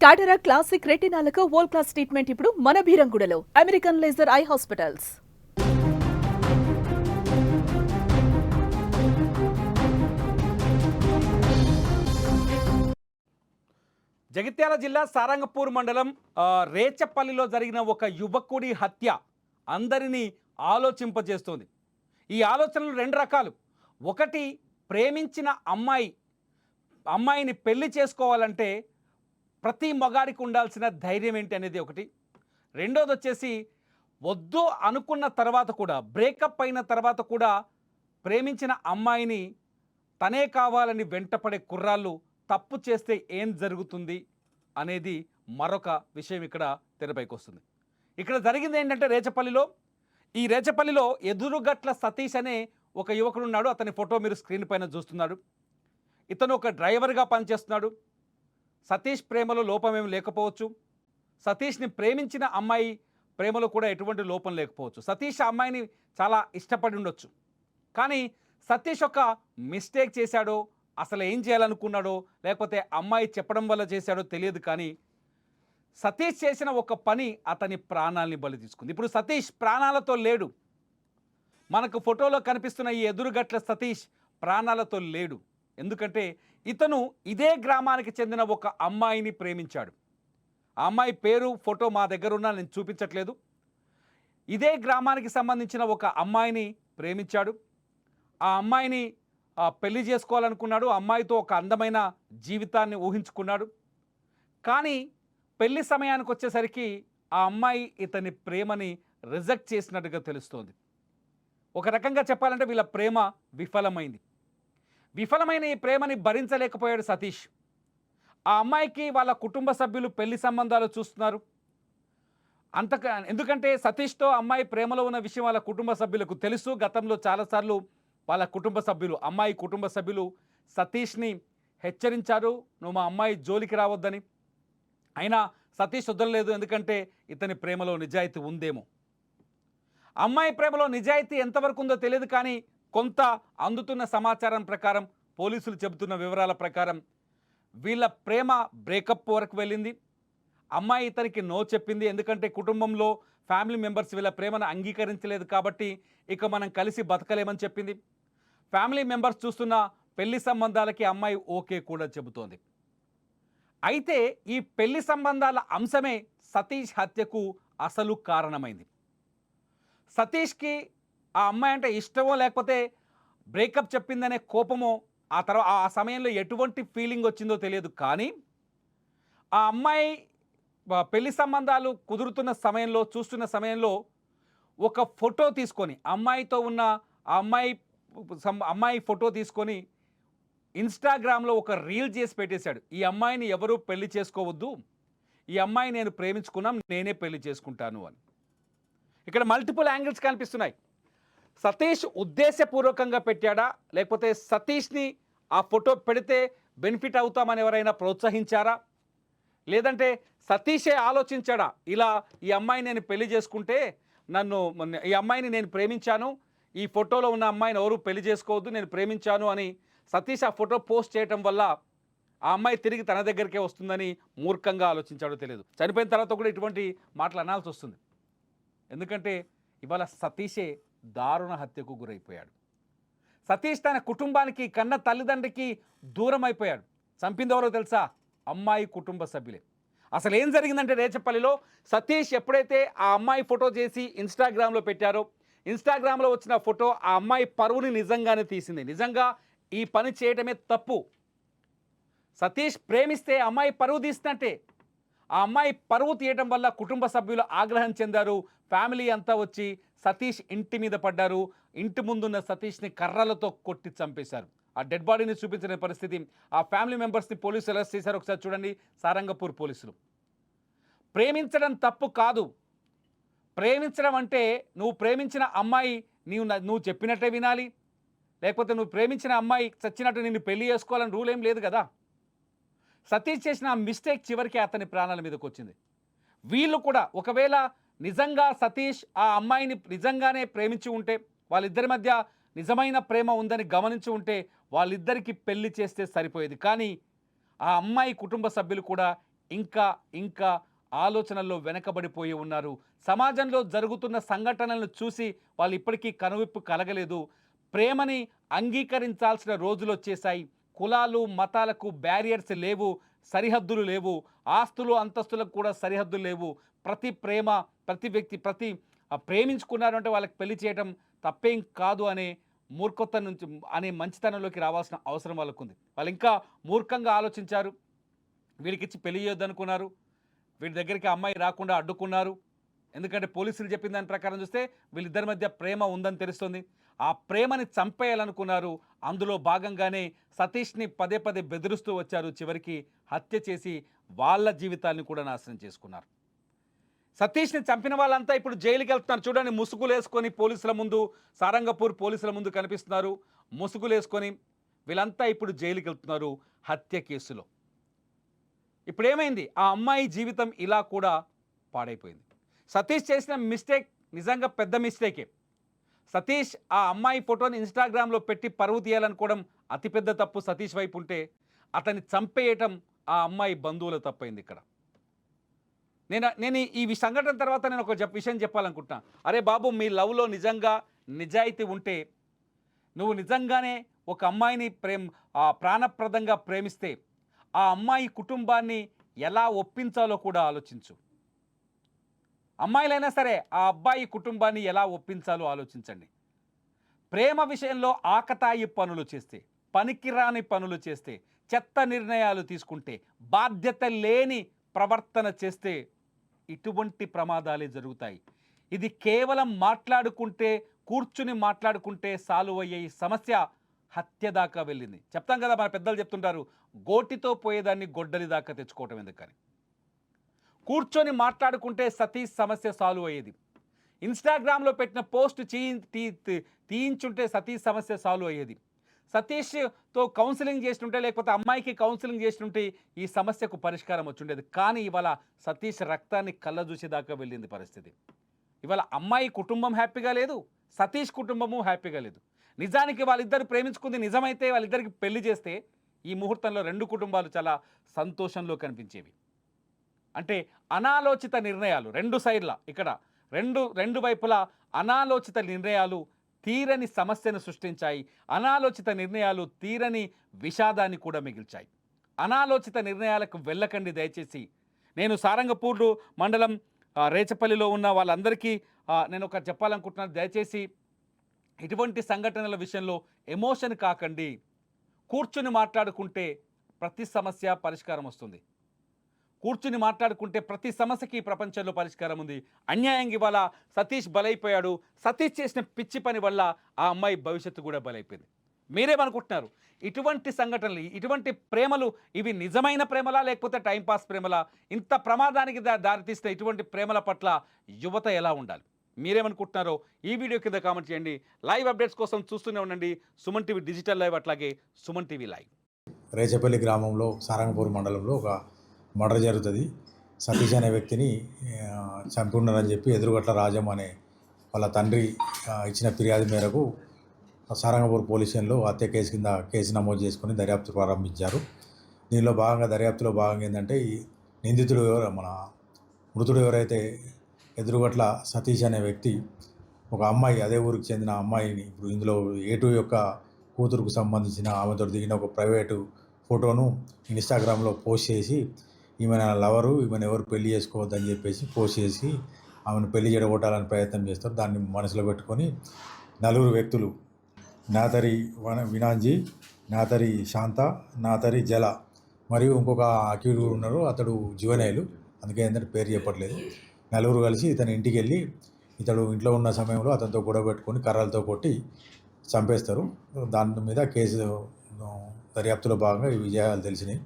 టాటరా classic రెటినాలకు world class treatment ఇప్పుడు మన భీరంగుడలో American laser eye hospitals Jagtial జిల్లా సారంగపూర్ మండలం రేచపల్లిలో జరిగిన ఒక యువకుడి హత్య అందరినీ ఆలోచింపజేస్తోంది. ఈ ఆలోచనలు రెండు రకాలు. ఒకటి ప్రేమించిన అమ్మాయి అమ్మాయిని పెళ్ళి చేసుకోవాలంటే ప్రతి మగాడికి ఉండాల్సిన ధైర్యం ఏంటి అనేది ఒకటి. రెండోది వచ్చేసి వద్దు అనుకున్న తర్వాత కూడా బ్రేకప్ అయిన తర్వాత కూడా ప్రేమించిన అమ్మాయిని తనే కావాలని వెంటపడే కుర్రాళ్ళు తప్పు చేస్తే ఏం జరుగుతుంది అనేది మరొక విషయం ఇక్కడ తెరపైకి వస్తుంది. ఇక్కడ జరిగింది ఏంటంటే రేచపల్లిలో ఈ రేచపల్లిలో ఎదురుగట్ల సతీష్ అనే ఒక యువకుడు ఉన్నాడు. అతని ఫోటో మీరు స్క్రీన్ పైన చూస్తున్నాడు. ఇతను ఒక డ్రైవర్గా పనిచేస్తున్నాడు. సతీష్ ప్రేమలో లోపమేమి లేకపోవచ్చు? సతీష్ని ప్రేమించిన అమ్మాయి ప్రేమలో కూడా ఎటువంటి లోపం లేకపోవచ్చు. సతీష్ ఆ అమ్మాయిని చాలా ఇష్టపడి ఉండొచ్చు. కానీ సతీష్ ఒక మిస్టేక్ చేశాడో అసలు ఏం చేయాలనుకున్నాడో లేకపోతే అమ్మాయి చెప్పడం వల్ల చేశాడో తెలియదు కానీ సతీష్ చేసిన ఒక పని అతని ప్రాణాల్ని బలి తీసుకుంది. ఇప్పుడు సతీష్ ప్రాణాలతో లేడు. మనకు ఫోటోలో కనిపిస్తున్న ఈ ఎదురుగట్ల సతీష్ ప్రాణాలతో లేడు. ఎందుకంటే ఇతను ఇదే గ్రామానికి చెందిన ఒక అమ్మాయిని ప్రేమించాడు. ఆ అమ్మాయి పేరు ఫోటో మా దగ్గర ఉన్నా నేను చూపించట్లేదు. ఇదే గ్రామానికి సంబంధించిన ఒక అమ్మాయిని ప్రేమించాడు. ఆ అమ్మాయిని పెళ్ళి చేసుకోవాలనుకున్నాడు. ఆ అమ్మాయితో ఒక అందమైన జీవితాన్ని ఊహించుకున్నాడు. కానీ పెళ్ళి సమయానికి వచ్చేసరికి ఆ అమ్మాయి ఇతని ప్రేమని రిజెక్ట్ చేసినట్టుగా తెలుస్తోంది. ఒక రకంగా చెప్పాలంటే వీళ్ళ ప్రేమ విఫలమైంది. విఫలమైన ఈ ప్రేమని భరించలేకపోయాడు సతీష్. ఆ అమ్మాయికి వాళ్ళ కుటుంబ సభ్యులు పెళ్ళి సంబంధాలు చూస్తున్నారు. అంత ఎందుకంటే సతీష్తో అమ్మాయి ప్రేమలో ఉన్న విషయం వాళ్ళ కుటుంబ సభ్యులకు తెలుసు. గతంలో చాలాసార్లు వాళ్ళ కుటుంబ సభ్యులు అమ్మాయి కుటుంబ సభ్యులు సతీష్ని హెచ్చరించారు. నువ్వు మా అమ్మాయి జోలికి రావద్దని. అయినా సతీష్ వదలలేదు ఎందుకంటే ఇతని ప్రేమలో నిజాయితీ ఉందేమో. అమ్మాయి ప్రేమలో నిజాయితీ ఎంతవరకు ఉందో తెలియదు కానీ కొంత అందుతున్న సమాచారం ప్రకారం పోలీసులు చెబుతున్న వివరాల ప్రకారం వీళ్ళ ప్రేమ బ్రేకప్ వరకు వెళ్ళింది. అమ్మాయి ఇతనికి నో చెప్పింది. ఎందుకంటే కుటుంబంలో ఫ్యామిలీ మెంబర్స్ వీళ్ళ ప్రేమను అంగీకరించలేదు కాబట్టి ఇక మనం కలిసి బతకలేమని చెప్పింది. ఫ్యామిలీ మెంబర్స్ చూస్తున్న పెళ్ళి సంబంధాలకి అమ్మాయి ఓకే కూడా చెబుతోంది. అయితే ఈ పెళ్ళి సంబంధాల అంశమే సతీష్ హత్యకు అసలు కారణమైంది. సతీష్కి ఆ అమ్మాయి అంటే ఇష్టమో లేకపోతే బ్రేకప్ చెప్పిందనే కోపమో ఆ తర్వాత ఆ సమయంలో ఎటువంటి ఫీలింగ్ వచ్చిందో తెలియదు కానీ ఆ అమ్మాయి పెళ్ళి సంబంధాలు కుదురుతున్న సమయంలో చూస్తున్న సమయంలో ఒక ఫోటో తీసుకొని అమ్మాయితో ఉన్న ఆ అమ్మాయి అమ్మాయి ఫోటో తీసుకొని ఇన్స్టాగ్రామ్లో ఒక రీల్ చేసి పెట్టేశాడు. ఈ అమ్మాయిని ఎవరూ పెళ్ళి చేసుకోవద్దు. ఈ అమ్మాయి నేను ప్రేమించుకున్నాం నేనే పెళ్ళి చేసుకుంటాను అని. ఇక్కడ మల్టిపుల్ యాంగిల్స్ కనిపిస్తున్నాయి. సతీష్ ఉద్దేశపూర్వకంగా పెట్టాడా? లేకపోతే సతీష్ని ఆ ఫోటో పెడితే బెనిఫిట్ అవుతామని ఎవరైనా ప్రోత్సహించారా? లేదంటే సతీషే ఆలోచించాడా? ఇలా ఈ అమ్మాయి నేను పెళ్ళి చేసుకుంటే నన్ను మొన్న- ఈ అమ్మాయిని నేను ప్రేమించాను ఈ ఫోటోలో ఉన్న అమ్మాయిని ఎవరు పెళ్ళి చేసుకోవద్దు నేను ప్రేమించాను అని సతీష్ ఆ ఫోటో పోస్ట్ చేయటం వల్ల ఆ అమ్మాయి తిరిగి తన దగ్గరికే వస్తుందని మూర్ఖంగా ఆలోచించాడో తెలియదు. చనిపోయిన తర్వాత కూడా ఇటువంటి మాటలు అనాల్సి వస్తుంది. ఎందుకంటే ఇవాళ సతీషే దారుణ హత్యకు గురైపోయాడు. సతీష్ తన కుటుంబానికి కన్న తల్లిదండ్రికి దూరం అయిపోయాడు చంపింది ఎవరో తెలుసా? అమ్మాయి కుటుంబ సభ్యులే. అసలు ఏం జరిగిందంటే రేచపల్లిలో సతీష్ ఎప్పుడైతే ఆ అమ్మాయి ఫోటో చేసి ఇన్స్టాగ్రామ్లో పెట్టారో ఇన్స్టాగ్రామ్లో వచ్చిన ఫోటో ఆ అమ్మాయి పరువుని నిజంగానే తీసింది. నిజంగా ఈ పని చేయటమే తప్పు. సతీష్ ప్రేమిస్తే అమ్మాయి పరువు తీసినట్టే. ఆ అమ్మాయి పరువు తీయటం వల్ల కుటుంబ సభ్యులు ఆగ్రహం చెందారు. ఫ్యామిలీ అంతా వచ్చి సతీష్ ఇంటి మీద పడ్డారు. ఇంటి ముందున్న సతీష్ని కర్రలతో కొట్టి చంపేశారు. ఆ డెడ్ బాడీని చూపించిన పరిస్థితి. ఆ ఫ్యామిలీ మెంబర్స్ని పోలీసులు అరెస్ట్ చేశారు. ఒకసారి చూడండి. సారంగపూర్ పోలీసులు. ప్రేమించడం తప్పు కాదు. ప్రేమించడం అంటే నువ్వు ప్రేమించిన అమ్మాయి నీవు న- నువ్వు చెప్పినట్టే వినాలి. లేకపోతే నువ్వు ప్రేమించిన అమ్మాయి చచ్చినట్టు నిన్ను పెళ్ళి చేసుకోవాలని రూల్ ఏం లేదు కదా. సతీష్ చేసిన ఆ మిస్టేక్ చివరికి అతని ప్రాణాల మీదకి వచ్చింది. వీళ్ళు కూడా ఒకవేళ నిజంగా సతీష్ ఆ అమ్మాయిని నిజంగానే ప్రేమించి ఉంటే వాళ్ళిద్దరి మధ్య నిజమైన ప్రేమ ఉందని గమనించి ఉంటే వాళ్ళిద్దరికి పెళ్ళి చేస్తే సరిపోయేది. కానీ ఆ అమ్మాయి కుటుంబ సభ్యులు కూడా ఇంకా ఇంకా ఆలోచనల్లో వెనకబడిపోయి ఉన్నారు. సమాజంలో జరుగుతున్న సంఘటనలను చూసి వాళ్ళు ఇప్పటికీ కనువిప్పు కలగలేదు. ప్రేమని అంగీకరించాల్సిన రోజులు వచ్చేసాయి కులాలు మతాలకు బ్యారియర్స్ లేవు సరిహద్దులు లేవు ఆస్తులు అంతస్తులకు కూడా సరిహద్దులు లేవు. ప్రతి ప్రేమ ప్రతి వ్యక్తి ప్రతి ఆ, ప్రేమించుకున్నారు అంటే వాళ్ళకి పెళ్ళి చేయడం తప్పేం కాదు అనే మూర్ఖత్వం నుంచి అనే మంచితనంలోకి రావాల్సిన అవసరం వాళ్ళకు ఉంది వాళ్ళు ఇంకా మూర్ఖంగా ఆలోచించారు. వీడికిచ్చి పెళ్ళి చేయొద్దనుకున్నారు. వీడి దగ్గరికి అమ్మాయి రాకుండా అడ్డుకున్నారు. ఎందుకంటే పోలీసులు చెప్పిన దాని ప్రకారం చూస్తే వీళ్ళిద్దరి మధ్య ప్రేమ ఉందని తెలుస్తుంది. ఆ ప్రేమని చంపేయాలనుకున్నారు. అందులో భాగంగానే సతీష్ని పదే పదే బెదిరిస్తూ వచ్చారు. చివరికి హత్య చేసి వాళ్ళ జీవితాన్ని కూడా నాశనం చేసుకున్నారు. సతీష్ని చంపిన వాళ్ళంతా ఇప్పుడు జైలుకి వెళ్తున్నారు. చూడండి ముసుగులు వేసుకొని పోలీసుల ముందు సారంగపూర్ పోలీసుల ముందు కనిపిస్తున్నారు. ముసుగులు వేసుకొని వీళ్ళంతా ఇప్పుడు జైలుకి వెళ్తున్నారు హత్య కేసులో. ఇప్పుడు ఏమైంది ఆ అమ్మాయి జీవితం ఇలా కూడా పాడైపోయింది. సతీష్ చేసిన మిస్టేక్ నిజంగా పెద్ద మిస్టేకే. సతీష్ ఆ అమ్మాయి ఫోటోని ఇన్స్టాగ్రామ్లో పెట్టి పరువు తీయాలనుకోవడం అతిపెద్ద తప్పు సతీష్ వైపు ఉంటే అతన్ని చంపేయటం ఆ అమ్మాయి బంధువుల తప్పైంది ఇక్కడ. నేను నేను ఈ సంఘటన తర్వాత నేను ఒక విషయం చెప్పాలనుకుంటున్నా. అరే బాబు మీ లవ్లో నిజంగా నిజాయితీ ఉంటే నువ్వు నిజంగానే ఒక అమ్మాయిని ప్రేమ ఆ ప్రాణప్రదంగా ప్రేమిస్తే ఆ అమ్మాయి కుటుంబాన్ని ఎలా ఒప్పించాలో కూడా ఆలోచించు. అమ్మాయిలైనా సరే ఆ అబ్బాయి కుటుంబాన్ని ఎలా ఒప్పించాలో ఆలోచించండి. ప్రేమ విషయంలో ఆకతాయి పనులు చేస్తే పనికిరాని పనులు చేస్తే చెత్త నిర్ణయాలు తీసుకుంటే బాధ్యత లేని ప్రవర్తన చేస్తే ఇటువంటి ప్రమాదాలే జరుగుతాయి. ఇది కేవలం మాట్లాడుకుంటే కూర్చుని మాట్లాడుకుంటే సాల్వ్ అయ్యే ఈ సమస్య హత్య దాకా వెళ్ళింది. చెప్తాం కదా మన పెద్దలు చెప్తుంటారు గోటితో పోయేదాన్ని గొడ్డలి దాకా తెచ్చుకోవటం ఎందుకని? కూర్చొని మాట్లాడుకుంటే సతీష్ సమస్య సాల్వ్ అయ్యేది. ఇన్స్టాగ్రామ్లో పెట్టిన పోస్ట్ చీ తీ తీయించుంటే సతీష్ సమస్య సాల్వ్ అయ్యేది. సతీష్తో కౌన్సిలింగ్ చేస్తుంటే లేకపోతే అమ్మాయికి కౌన్సిలింగ్ చేస్తుంటే ఈ సమస్యకు పరిష్కారం వచ్చుండేది. కానీ ఇవాళ సతీష్ రక్తాన్ని కళ్ళ చూసేదాకా వెళ్ళింది పరిస్థితి. ఇవాళ అమ్మాయి కుటుంబం హ్యాపీగా లేదు సతీష్ కుటుంబము హ్యాపీగా లేదు. నిజానికి వాళ్ళిద్దరు ప్రేమించుకుంది నిజమైతే వాళ్ళిద్దరికి పెళ్ళి చేస్తే ఈ ముహూర్తంలో రెండు కుటుంబాలు చాలా సంతోషంలో కనిపించేవి. అంటే అనాలోచిత నిర్ణయాలు రెండు సైడ్ల ఇక్కడ రెండు రెండు వైపులా అనాలోచిత నిర్ణయాలు తీరని సమస్యను సృష్టించాయి. అనాలోచిత నిర్ణయాలు తీరని విషాదాన్ని కూడా మిగిల్చాయి. అనాలోచిత నిర్ణయాలకు వెళ్ళకండి దయచేసి. నేను సారంగపూర్లు మండలం రేచపల్లిలో ఉన్న వాళ్ళందరికీ నేను ఒక చెప్పాలనుకుంటున్నాను. దయచేసి ఇటువంటి సంఘటనల విషయంలో ఎమోషన్ కాకండి. కూర్చుని మాట్లాడుకుంటే ప్రతి సమస్య పరిష్కారం వస్తుంది. కూర్చుని మాట్లాడుకుంటే ప్రతి సమస్యకి ప్రపంచంలో పరిష్కారం ఉంది. అన్యాయం ఇవాళ సతీష్ బలైపోయాడు. సతీష్ చేసిన పిచ్చి పని వల్ల ఆ అమ్మాయి భవిష్యత్తు కూడా బలైపోయింది. మీరేమనుకుంటున్నారు? ఇటువంటి సంఘటనలు ఇటువంటి ప్రేమలు ఇవి నిజమైన ప్రేమలా లేకపోతే టైంపాస్ ప్రేమలా? ఇంత ప్రమాదానికి దారితీస్తే ఇటువంటి ప్రేమల పట్ల యువత ఎలా ఉండాలి? మీరేమనుకుంటున్నారో ఈ వీడియో కింద కామెంట్ చేయండి. లైవ్ అప్డేట్స్ కోసం చూస్తూనే ఉండండి. సుమన్ టీవీ డిజిటల్ లైవ్ అట్లాగే సుమన్ టీవీ లైవ్. రేచపల్లి గ్రామంలో సారంగపూర్ మండలంలో ఒక మర్డర్ జరుగుతుంది. సతీష్ అనే వ్యక్తిని ఆ, చెప్పి ఎదురుగట్ల రాజం అనే వాళ్ళ తండ్రి ఇచ్చిన ఫిర్యాదు మేరకు సారంగపూర్ పోలీస్ స్టేషన్లో హత్య కేసు కింద కేసు నమోదు చేసుకొని దర్యాప్తు ప్రారంభించారు. దీనిలో భాగంగా దర్యాప్తులో భాగంగా ఏంటంటే ఈ నిందితుడు ఎవరు? మన మృతుడు ఎవరైతే ఎదురుగట్ల సతీష్ అనే వ్యక్తి ఒక అమ్మాయి అదే ఊరికి చెందిన అమ్మాయిని ఇప్పుడు ఇందులో ఏటు యొక్క కూతురుకు సంబంధించిన ఆమెతో దిగిన ఒక ప్రైవేటు ఫోటోను ఇన్స్టాగ్రామ్లో పోస్ట్ చేసి ఈమె నా లవరు ఈమెను ఎవరు పెళ్ళి చేసుకోవద్దని చెప్పేసి పోసేసి ఆమెను పెళ్ళి చెడగొట్టాలని ప్రయత్నం చేస్తారు. దాన్ని మనసులో పెట్టుకొని నలుగురు వ్యక్తులు నాతరి వన వినాంజీ నాతరి శాంత నాతరి జల మరియు ఇంకొక అక్యూడ్ కూడా ఉన్నారు. అతడు జువనైలు అందుకే ఏంటంటే పేరు చెప్పట్లేదు. నలుగురు కలిసి ఇతని ఇంటికి వెళ్ళి ఇతడు ఇంట్లో ఉన్న సమయంలో అతనితో గొడవ పెట్టుకొని కర్రలతో కొట్టి చంపేస్తారు. దాని మీద కేసు దర్యాప్తులో భాగంగా ఈ విజయాలు తెలిసినాయి.